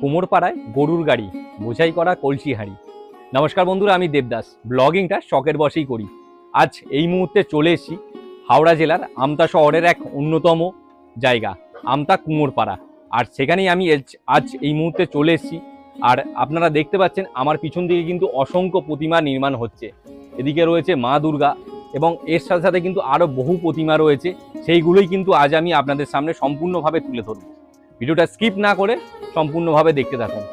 কোমরপাড়ায় গরুর গাড়ি, বোঝাই করা কলসি হাঁড়ি নমস্কার বন্ধুরা, আমি দেবদাস। ব্লগিংটা শখের বসেই করি। আজ এই মুহূর্তে চলে এসেছি হাওড়া জেলার আমতা শহরের এক অন্যতম জায়গা, আমতা কুমোরপাড়া। আর সেখানেই আমি আজ এই মুহূর্তে চলে এসেছি। আর আপনারা দেখতে পাচ্ছেন, আমার পিছন দিকে কিন্তু অসংখ্য প্রতিমা নির্মাণ হচ্ছে। এদিকে রয়েছে মা দুর্গা এবং এর সাথে সাথে কিন্তু আরও বহু প্রতিমা রয়েছে। সেইগুলোই কিন্তু আজ আমি আপনাদের সামনে সম্পূর্ণভাবে তুলে ধরব। ভিডিওটা স্কিপ না করে সম্পূর্ণভাবে দেখতে থাকুন।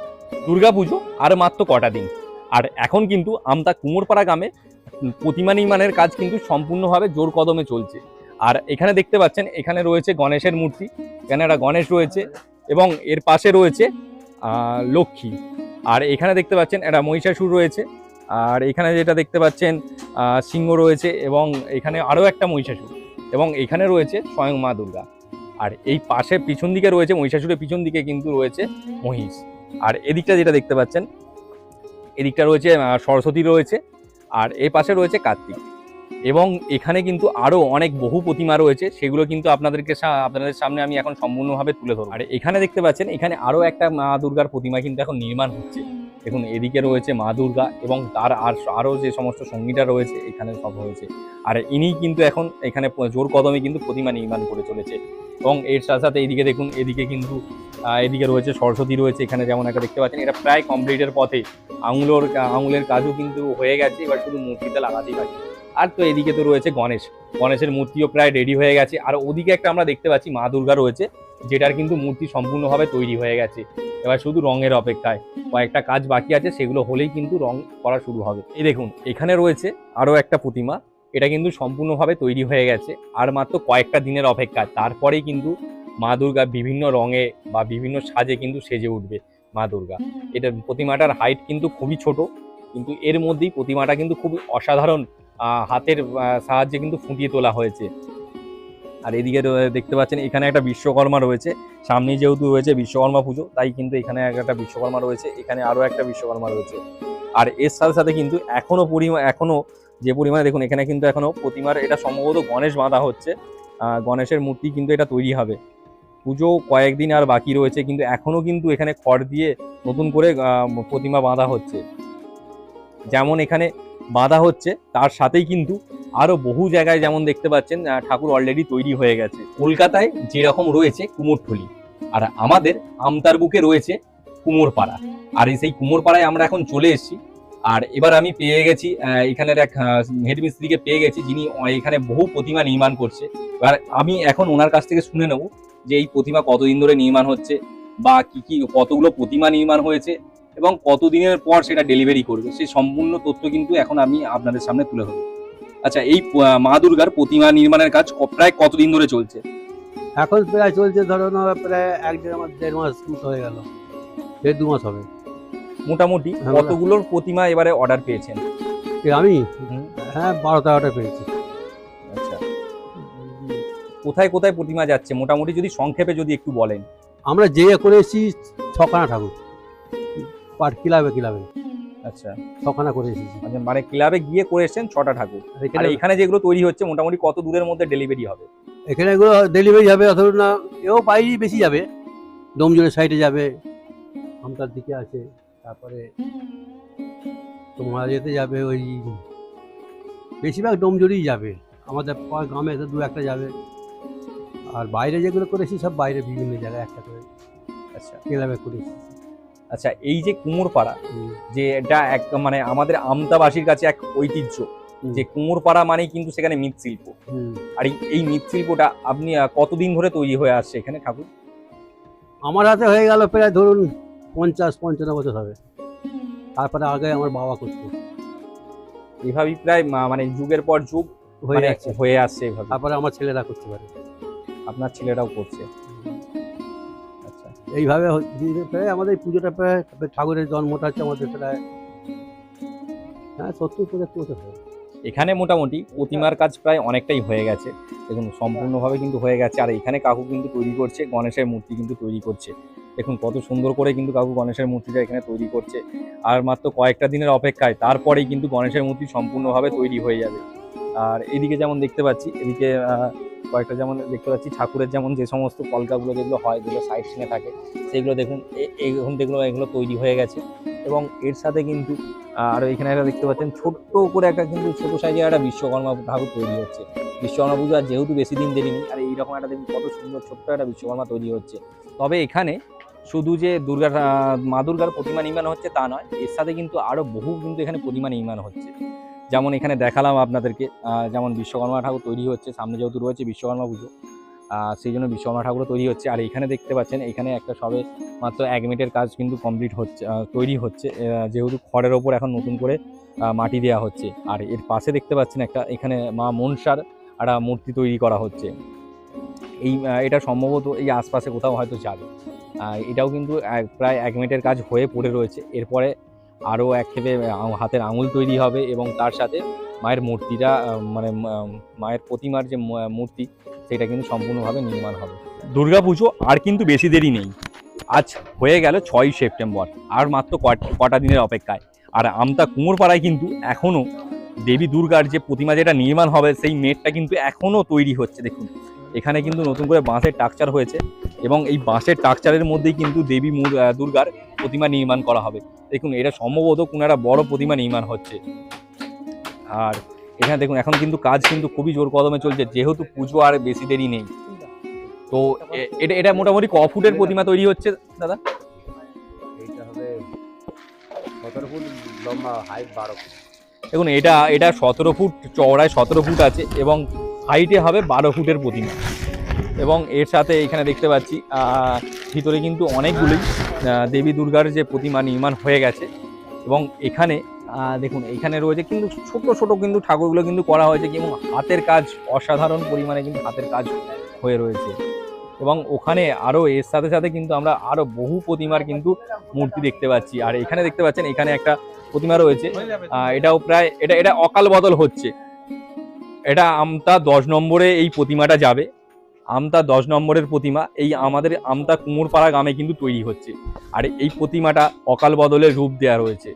দুর্গাপুজো আর মাত্র কটা দিন। আর এখন কিন্তু আমতা কুমোরপাড়া গ্রামে প্রতিমা নির্মাণের কাজ কিন্তু সম্পূর্ণভাবে জোর কদমে চলছে। আর এখানে দেখতে পাচ্ছেন, এখানে রয়েছে গণেশের মূর্তি, এখানে একটা গণেশ রয়েছে এবং এর পাশে রয়েছে লক্ষ্মী। আর এখানে দেখতে পাচ্ছেন, একটা মহিষাসুর রয়েছে। আর এখানে যেটা দেখতে পাচ্ছেন সিংহ রয়েছে এবং এখানে আরও একটা মহিষাসুর এবং এখানে রয়েছে স্বয়ং মা দুর্গা। আর এই পাশে পিছন দিকে রয়েছে, মহিষাসুরের পিছন দিকে কিন্তু রয়েছে মহিষ। আর এদিকটা যেটা দেখতে পাচ্ছেন, এদিকটা রয়েছে সরস্বতী রয়েছে, আর এই পাশে রয়েছে কার্তিক। এবং এখানে কিন্তু আরও অনেক বহু প্রতিমা রয়েছে, সেগুলো কিন্তু আপনাদেরকে আপনাদের সামনে আমি এখন সম্পূর্ণভাবে তুলে ধরবো। আর এখানে দেখতে পাচ্ছেন, এখানে আরও একটা মা দুর্গার প্রতিমা কিন্তু এখন নির্মাণ হচ্ছে। দেখুন, এদিকে রয়েছে মা দুর্গা এবং তার আর আরও যে সমস্ত সঙ্গীটা রয়েছে, এখানে সব হয়েছে। আর ইনি কিন্তু এখন এখানে জোর কদমে কিন্তু প্রতিমা নির্মাণ করে চলেছে। এবং এর সাথে সাথে এদিকে দেখুন, এদিকে কিন্তু এদিকে রয়েছে সরস্বতী রয়েছে, এখানে যেমন একটা দেখতে পাচ্ছেন, এটা প্রায় কমপ্লিটের পথে। আঙুলোর, আঙুলের কাজও কিন্তু হয়ে গেছে, এবার শুধু মূর্তিটা লাগাতেই বাকি। আর তো এদিকে তো রয়েছে গণেশ। গণেশের মূর্তিও প্রায় রেডি হয়ে গেছে। আর ওদিকে একটা আমরা দেখতে পাচ্ছি মা দুর্গা রয়েছে, যেটার কিন্তু মূর্তি সম্পূর্ণভাবে তৈরি হয়ে গেছে। এবার শুধু রঙের অপেক্ষায় কয়েকটা কাজ বাকি আছে, সেগুলো হলেই কিন্তু রং করা শুরু হবে। এই দেখুন, এখানে রয়েছে আরও একটা প্রতিমা, এটা কিন্তু সম্পূর্ণভাবে তৈরি হয়ে গেছে, আর মাত্র কয়েকটা দিনের অপেক্ষা। তারপরেই কিন্তু মা দুর্গা বিভিন্ন রঙে বা বিভিন্ন সাজে কিন্তু সেজে উঠবে মা দুর্গা। এটা প্রতিমাটার হাইট কিন্তু খুবই ছোট, কিন্তু এর মধ্যেই প্রতিমাটা কিন্তু খুবই অসাধারণ হাতের সাহায্যে কিন্তু ফুটিয়ে তোলা হয়েছে। আর এদিকে দেখতে পাচ্ছেন, এখানে একটা বিশ্বকর্মা রয়েছে। সামনে যেহেতু রয়েছে বিশ্বকর্মা পুজো, তাই কিন্তু এখানে একটা বিশ্বকর্মা রয়েছে। এখানে আরও একটা বিশ্বকর্মা রয়েছে। আর এর সাথে সাথে কিন্তু এখনও পরিমাণ এখনও যে পরিমাণে, দেখুন, এখানে কিন্তু এখনও প্রতিমার, এটা সম্ভবত গণেশ বাঁধা হচ্ছে। গণেশের মূর্তি কিন্তু এটা তৈরি হবে। পুজো কয়েকদিন আর বাকি রয়েছে, কিন্তু এখনও কিন্তু এখানে খড় দিয়ে নতুন করে প্রতিমা বাঁধা হচ্ছে। যেমন এখানে বাঁধা হচ্ছে, তার সাথেই কিন্তু আরও বহু জায়গায় যেমন দেখতে পাচ্ছেন ঠাকুর অলরেডি তৈরি হয়ে গেছে। কলকাতায় যেরকম রয়েছে কুমোরটুলি আর আমাদের আমতার বুকে রয়েছে কুমোরপাড়া। আর এই সেই কুমোরপাড়ায় আমরা এখন চলে এসেছি। আর এবার আমি পেয়ে গেছি এখানের এক হেডমিস্ত্রিকে পেয়ে গেছি, যিনি এখানে বহু প্রতিমা নির্মাণ করছে। এবার আমি এখন ওনার কাছ থেকে শুনে নেব যে এই প্রতিমা কতদিন ধরে নির্মাণ হচ্ছে, বা কি কি, কতগুলো প্রতিমা নির্মাণ হয়েছে এবং কতদিনের পর সেটা ডেলিভারি করবে সেই সম্পূর্ণ তথ্য কিন্তু এখন আমি আপনাদের সামনে তুলে ধরবো। আচ্ছা এই মা দুর্গার প্রতিমা নির্মাণের কাজ প্রায় কতদিন ধরে চলছে? এখন প্রায় চলছে ধরো না প্রায় এক দেড় মাস দেড় মাস মতো হয়ে গেল। দেড় দু মাস হবে। মোটামুটি হ্যাঁ, কতগুলোর প্রতিমা এবারে অর্ডার পেয়েছেন? আমি? হ্যাঁ বারো তেরোটা পেয়েছি। আচ্ছা। কোথায় কোথায় প্রতিমা যাচ্ছে? মোটামুটি যদি সংক্ষেপে যদি একটু বলেন। আমরা যে করে এসেছি ছখানা ঠাকুর। পার ক্লাবে ক্লাবে। আচ্ছা। ছখানা করে এসেছি। আচ্ছা, মানে ক্লাবে গিয়ে করে এসেছেন ছটা ঠাকুর। এখানে এখানে যেগুলো তৈরি হচ্ছে মোটামুটি কত দূরের মধ্যে ডেলিভারি হবে? এখানে এগুলো ডেলিভারি যাবে অথবা না এও বাইরেই বেশি যাবে। ডোমজোরের সাইডে যাবে আমতার দিকে আছে তারপরে তোমার যেতে যাবে ওই বেশিরভাগ ডোমজোরেই যাবে। আমাদের গ্রামে দু একটা যাবে। আর বাইরে যেগুলো করেছি সব বাইরে বিভিন্ন জায়গায় একটা করে আচ্ছা। ক্লাবে করেছি। আচ্ছা এই যে কুমোরপাড়া যে এটা এক মানে আমাদের আমতাবাসীর কাছে এক ঐতিহ্য যে কুমোরপাড়া মানেই কিন্তু সেখানে মৃৎশিল্প। আর এই- মৃৎশিল্পটা আপনি কতদিন ধরে তৈরি হয়ে আসছে এখানে ঠাকুর? আমার হাতে হয়ে গেল প্রায় ধরুন পঞ্চাশ পঞ্চান্ন বছর হবে। তারপরে আগে আমার বাবা করতো। এভাবেই প্রায় মানে যুগের পর যুগ হয়ে মানে যাচ্ছে। হয়ে আসছে এভাবে তারপরে আমার ছেলেরা করতে পারে। আপনার ছেলেরাও করছে। এইভাবে প্রায় আমাদের পুজোটা প্রায় ঠাকুরের জন্মটা হচ্ছে আমাদের প্রায় হ্যাঁ সত্তর পঁচাত্তর এখানে মোটামুটি প্রতিমার কাজ প্রায় অনেকটাই হয়ে গেছে। দেখুন, সম্পূর্ণভাবে কিন্তু হয়ে গেছে। আর এখানে কাকু কিন্তু তৈরি করছে, গণেশের মূর্তি কিন্তু তৈরি করছে। দেখুন, কত সুন্দর করে কিন্তু কাকু গণেশের মূর্তিটা এখানে তৈরি করছে। আর মাত্র কয়েকটা দিনের অপেক্ষায় তারপরেই কিন্তু গণেশের মূর্তি সম্পূর্ণভাবে তৈরি হয়ে যাবে। আর এদিকে যেমন দেখতে পাচ্ছি, এদিকে কয়েকটা যেমন দেখতে পাচ্ছি ঠাকুরের যেমন যে সমস্ত কলকাগুলো যেগুলো হয় যেগুলো সাইড সিনে থাকে সেগুলো দেখুন এখন দেখুন এগুলো তৈরি হয়ে গেছে। এবং এর সাথে কিন্তু আর এখানে একটা দেখতে পাচ্ছেন ছোট্ট করে একটা কিন্তু ছোট সাইজের একটা বিশ্বকর্মা ঠাকুর তৈরি হচ্ছে। বিশ্বকর্মা পুজো আর যেহেতু বেশি দিন দেরি নেই আর এইরকম একটা দেখুন কত সুন্দর ছোট্ট একটা বিশ্বকর্মা তৈরি হচ্ছে। তবে এখানে শুধু যে দুর্গার আহ, মা দুর্গার প্রতিমা নির্মাণ হচ্ছে তা নয় এর সাথে কিন্তু আরও বহু কিন্তু এখানে প্রতিমা নির্মাণ হচ্ছে। যেমন এখানে দেখালাম আপনাদেরকে যেমন বিশ্বকর্মা ঠাকুর তৈরি হচ্ছে, সামনে যেহেতু রয়েছে বিশ্বকর্মা পুজো সেই জন্য বিশ্বকর্মা ঠাকুরও তৈরি হচ্ছে। আর এখানে দেখতে পাচ্ছেন, এখানে একটা সবে মাত্র এক মিনিটের কাজ কিন্তু কমপ্লিট হচ্ছে তৈরি হচ্ছে যেহেতু খড়ের ওপর এখন নতুন করে মাটি দেওয়া হচ্ছে। আর এর পাশে দেখতে পাচ্ছেন একটা, এখানে মা মনসার একটা মূর্তি তৈরি করা হচ্ছে। এই এটা সম্ভবত এই আশপাশে কোথাও হয়তো যাবে। এটাও কিন্তু প্রায় এক মিনিটের কাজ হয়ে পড়ে রয়েছে। এরপরে আরও এক হাতের আঙুল তৈরি হবে এবং তার সাথে মায়ের মূর্তিটা মানে মায়ের প্রতিমার যে মূর্তি, সেটা কিন্তু সম্পূর্ণভাবে নির্মাণ হবে। দুর্গাপুজো আর কিন্তু বেশি দেরি নেই। আজ হয়ে গেল ছয়ই সেপ্টেম্বর, আর মাত্র কট- দিনের অপেক্ষায়। আর আমতা কুমোরপাড়ায় কিন্তু এখনও দেবী দুর্গার যে প্রতিমা যেটা নির্মাণ হবে, সেই মেটটা কিন্তু এখনও তৈরি হচ্ছে, দেখুন। এখানে কিন্তু নতুন করে বাঁশের টাকচার হয়েছে এবং এই বাঁশের টাকচারের মধ্যেই কিন্তু দেবী দুর্গার প্রতিমা নির্মাণ করা হবে। দেখুন এটা সম্ভবত কোনো একটা বড় প্রতিমা নির্মাণ হচ্ছে। আর এখানে দেখুন এখন কিন্তু কাজ কিন্তু খুবই জোর কদমে চলছে যেহেতু পুজো আর বেশি দেরি নেই। তো এটা এটা মোটামুটি ক ফুটের প্রতিমা তৈরি হচ্ছে দাদা? দেখুন এটা এটা সতেরো ফুট চওড়ায় সতেরো ফুট আছে এবং হাইটে হবে বারো ফুটের প্রতিমা। এবং এর সাথে এখানে দেখতে পাচ্ছি ভিতরে কিন্তু অনেকগুলোই আহ, দেবী দুর্গার যে প্রতিমা নির্মাণ হয়ে গেছে এবং এখানে দেখুন, এখানে রয়েছে কিন্তু ছোট ছোট কিন্তু ঠাকুরগুলো কিন্তু করা হয়েছে এবং হাতের কাজ অসাধারণ পরিমাণে কিন্তু হাতের কাজ হয়ে রয়েছে। এবং ওখানে আরও এর সাথে সাথে কিন্তু আমরা আরও বহু প্রতিমার কিন্তু মূর্তি দেখতে পাচ্ছি। আর এখানে দেখতে পাচ্ছেন, এখানে একটা প্রতিমা রয়েছে। এটাও প্রায়, এটা এটা অকাল বদল হচ্ছে। এটা আমতা দশ নম্বরে এই প্রতিমাটা যাবে। আমতা দশ নম্বরের প্রতিমা, এই আমাদের আমতা কুমোরপাড়া গ্রামে কিন্তু তৈরি হচ্ছে। আর এই প্রতিমাটা অকাল বদলের রূপ দেওয়া রয়েছে।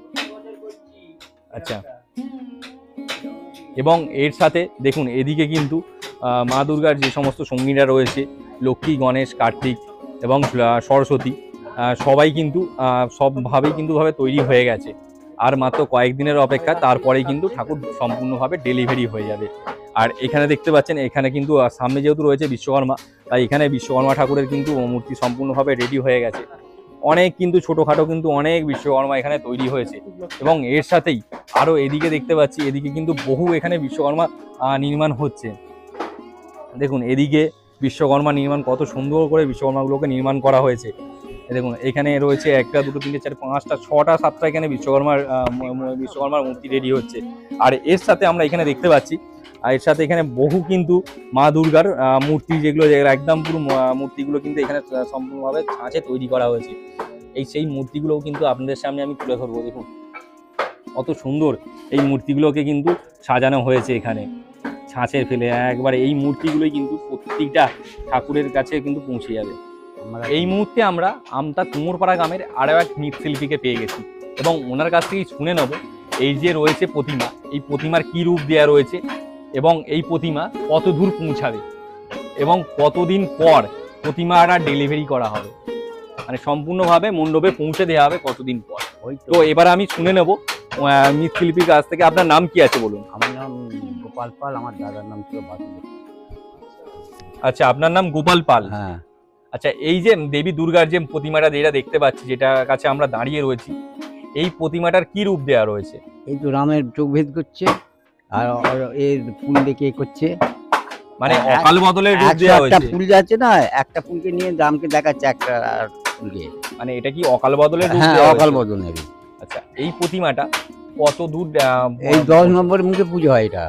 আচ্ছা। এবং এর সাথে দেখুন, এদিকে কিন্তু মা দুর্গার যে সমস্ত সঙ্গীরা রয়েছে, লক্ষ্মী, গণেশ, কার্তিক এবং সরস্বতী সবাই কিন্তু সবভাবেই কিন্তু ভাবে তৈরি হয়ে গেছে। আর মাত্র কয়েকদিনের অপেক্ষা, তারপরেই কিন্তু ঠাকুর সম্পূর্ণভাবে ডেলিভারি হয়ে যাবে। আর এখানে দেখতে পাচ্ছেন, এখানে কিন্তু সামনে যেহেতু রয়েছে বিশ্বকর্মা, তাই এখানে বিশ্বকর্মা ঠাকুরের কিন্তু মূর্তি সম্পূর্ণভাবে রেডি হয়ে গেছে। অনেক কিন্তু ছোটোখাটো কিন্তু অনেক বিশ্বকর্মা এখানে তৈরি হয়েছে। এবং এর সাথেই আরও এদিকে দেখতে পাচ্ছি, এদিকে কিন্তু বহু এখানে বিশ্বকর্মা নির্মাণ হচ্ছে। দেখুন, এদিকে বিশ্বকর্মা নির্মাণ, কত সুন্দর করে বিশ্বকর্মাগুলোকে নির্মাণ করা হয়েছে। দেখুন, এখানে রয়েছে একটা, দুটো, তিনটে, চার, পাঁচটা, ছটা, সাতটা এখানে বিশ্বকর্মার বিশ্বকর্মার মূর্তি রেডি হচ্ছে। আর এর সাথে আমরা এখানে দেখতে পাচ্ছি আর এর সাথে এখানে বহু কিন্তু মা দুর্গার মূর্তি যেগুলো একদম পুরো মূর্তিগুলো কিন্তু এখানে সম্পূর্ণভাবে ছাঁচে তৈরি করা হয়েছে। এই সেই মূর্তিগুলোও কিন্তু আপনাদের সামনে আমি তুলে ধরবো দেখুন। কত সুন্দর এই মূর্তিগুলোকে কিন্তু সাজানো হয়েছে এখানে ছাঁচের ফেলে। একবার এই মূর্তিগুলোই কিন্তু প্রত্যেকটা ঠাকুরের কাছে কিন্তু পৌঁছে যাবে। এই মুহূর্তে আমরা আমতা কুমোরপাড়া গ্রামের আরও এক মৃৎশিল্পীকে পেয়ে গেছি এবং ওনার কাছ থেকেই শুনে নেব এই যে রয়েছে প্রতিমা এই প্রতিমার কি রূপ দেওয়া রয়েছে এবং এই প্রতিমা কত দূর পৌঁছাবে? এবং কতদিন পর প্রতিমাটা ডেলিভারি করা হবে? মানে সম্পূর্ণভাবে মণ্ডপে পৌঁছে দেওয়া হবে কতদিন পর? ওই তো। এবার আমি শুনে নেব মৃৎশিল্পীর কাছ থেকে। আপনার নাম কি আছে বলুন? আমার নাম গোপাল পাল আমার দাদার নাম ছিল আচ্ছা আপনার নাম গোপাল পাল? হ্যাঁ। আচ্ছা এই যে দেবী দুর্গার যে প্রতিমাটা যেটা দেখতে পাচ্ছি যেটা কাছে আমরা দাঁড়িয়ে রয়েছি এই প্রতিমাটার কি রূপ দেওয়া রয়েছে? এই তো রামের চোখ ভেদ করছে। আর আর এর ফুল দেখে এ করছে। মানে অকাল বদলের রূপ দেওয়া একটা হয়েছে। ফুল যাচ্ছে না একটা ফুলকে নিয়ে রামকে দেখাচ্ছে একটা ফুলকে। মানে এটা কি অকাল বদলের রূপ হ্যাঁ দেওয়া অকাল হয়েছে? বদনের আচ্ছা এই প্রতিমাটা কত দূর আহ, এই দশ নম্বরের মুখে পুজো হয় এটা।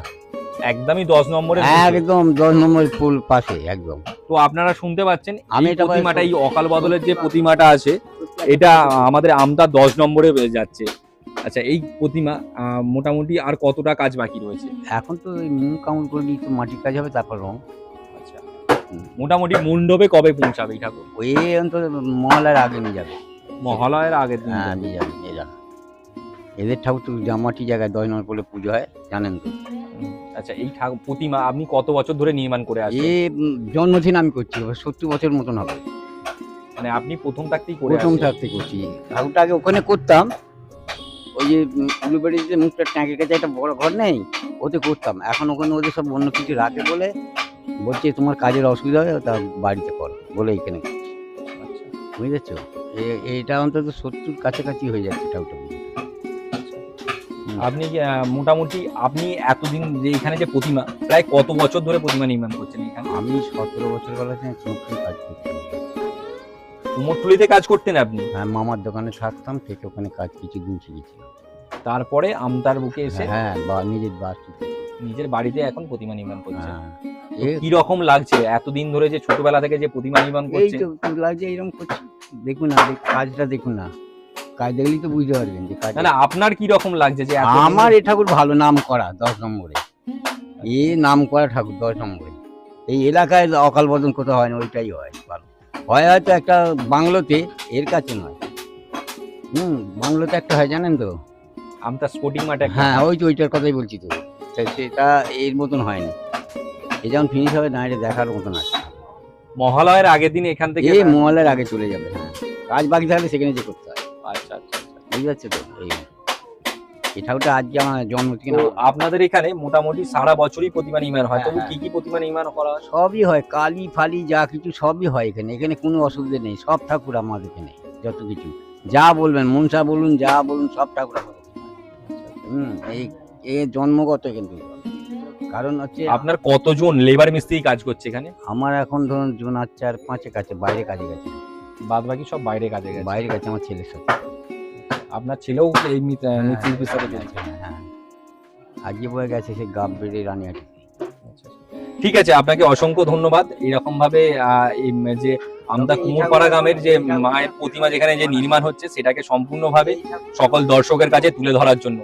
একদমই দশ নম্বরের হ্যাঁ একদম দশ নম্বর ফুল পাশে একদম। তো আপনারা শুনতে পাচ্ছেন আমি প্রতিমাটা এই অকাল বদলের যে প্রতিমাটা আছে এটা আমাদের আমতা দশ নম্বরে যাচ্ছে। আচ্ছা এই প্রতিমা মোটামুটি আর কতটা কাজ বাকি রয়েছে? এখন তো মুখ কাউন্ট করে নিয়ে মাটির কাজ হবে তারপর রং। আচ্ছা। মোটামুটি মণ্ডপে কবে পৌঁছাবে এই ঠাকুর? ওই অন্তত মহলার আগে নিয়ে যাবে। মহালয়ের আগে হ্যাঁ নিয়ে যাবে নিয়ে যাবে। এদের ঠাকুর তো জামাটি জায়গায় দশ নম্বর বলে পুজো হয় জানেন তো। আচ্ছা এই ঠাকুর প্রতিমা আপনি কত বছর ধরে নির্মাণ করে আসছেন? এ জন্মদিন আমি করছি সত্তর বছর মতন হবে। মানে আপনি প্রথম থাকতেই করে প্রথম। থাকতে করছি। ঠাকুরটা আগে ওখানে করতাম ওই যে উলুবাড়িতে মুখটা ট্যাঙ্কের কাছে একটা বড় ঘর নেই ওতে করতাম। এখন ওখানে ওদের সব অন্য কিছু রাখে বলে বলছে তোমার কাজের অসুবিধা হবে তা বাড়িতে করো। বলে এখানে করছি। আচ্ছা, বুঝেছ? এইটা অন্তত সত্তর কাছাকাছি হয়ে যাচ্ছে আচ্ছা। আপনি কি, মোটামুটি আপনি এতদিন যে এখানে যে প্রতিমা প্রায় কত বছর ধরে প্রতিমা নির্মাণ করছেন এখানে? আমি সতেরো বছর বেলা থেকে চুমকি কাজ করতাম কুমোরটুলিতে কাজ করতেন আপনি? হ্যাঁ মামার দোকানে থাকতাম থেকে ওখানে কাজ কিছুদিন শিখেছিলাম তারপরে আমতার বুকে এসে? হ্যাঁ বা নিজের বাস নিজের বাড়িতে এখন প্রতিমা নির্মাণ করছেন হ্যাঁ। কি রকম লাগছে? এতদিন ধরে যে ছোটবেলা থেকে যে প্রতিমা নির্মাণ করছে এই করছে? তো লাগছে এরকম করছি। দেখুন না কাজটা দেখুন না। কাজ দেখলেই তো বুঝতে পারবেন যে কাজ না না আপনার কি রকম লাগছে যে আমার এ ঠাকুর ভালো নাম করা দশ নম্বরে। এ নাম করা ঠাকুর দশ নম্বরে। এই এলাকায় অকাল বদন কোথাও হয় না ওইটাই হয় ভালো। হয় হয়তো একটা বাংলোতে এর কাছে নয়। হুম বাংলোতে একটা হয় জানেন তো? আমতা স্পোর্টিং মাঠে হ্যাঁ ওই তো ওইটার কথাই বলছি তো। সেটা এর মতন হয় না এ যেমন ফিনিশ হবে না এটা দেখার মতন আছে। মহালয়ের আগের দিন এখান থেকে এই মহলের আগে চলে যাবে হ্যাঁ। কাজ বাকি থাকলে সেখানে যে করতে হয়। আচ্ছা আচ্ছা আচ্ছা। বুঝতে পারছ তো? এই এই ঠাকুরটা আজকে আমার জন্মদিন। তো আপনাদের এখানে মোটামুটি সারা বছরই প্রতিমা নির্মাণ হয়। হ্যাঁ, তবু হ্যাঁ। কি কি প্রতিমা নির্মাণ করা হয়? সবই হয় কালি ফালি যা কিছু সবই হয় এখানে। এখানে কোনো অসুবিধা নেই সব ঠাকুর আমাদের এখানে যত কিছু। যা বলবেন মনসা বলুন যা বলুন সব ঠাকুর আমাদের হুম এই এ জন্মগত কিন্তু। কারণ হচ্ছে আপনার কতজন লেবার মিস্ত্রি কাজ করছে এখানে? আমার এখন ধরুন জন আর চার পাঁচে কাছে বাইরে কাজে গেছে। বাদ বাকি সব বাইরে কাজে গেছে। বাইরে গেছে আমার ছেলের সাথে। আপনার ছেলেও এই মিস্ত্রির সাথে চলছে। হ্যাঁ আজকে বয়ে গেছে সে গাব বেড়ে রানিয়াটি। আচ্ছা, আচ্ছা। ঠিক আছে আপনাকে অসংখ্য ধন্যবাদ। এরকম ভাবে আহ, যে আমদা কুমোরপাড়া গ্রামের যে মায়ের প্রতিমা যেখানে যে নির্মাণ হচ্ছে সেটাকে সম্পূর্ণভাবে সকল দর্শকের কাছে তুলে ধরার জন্য।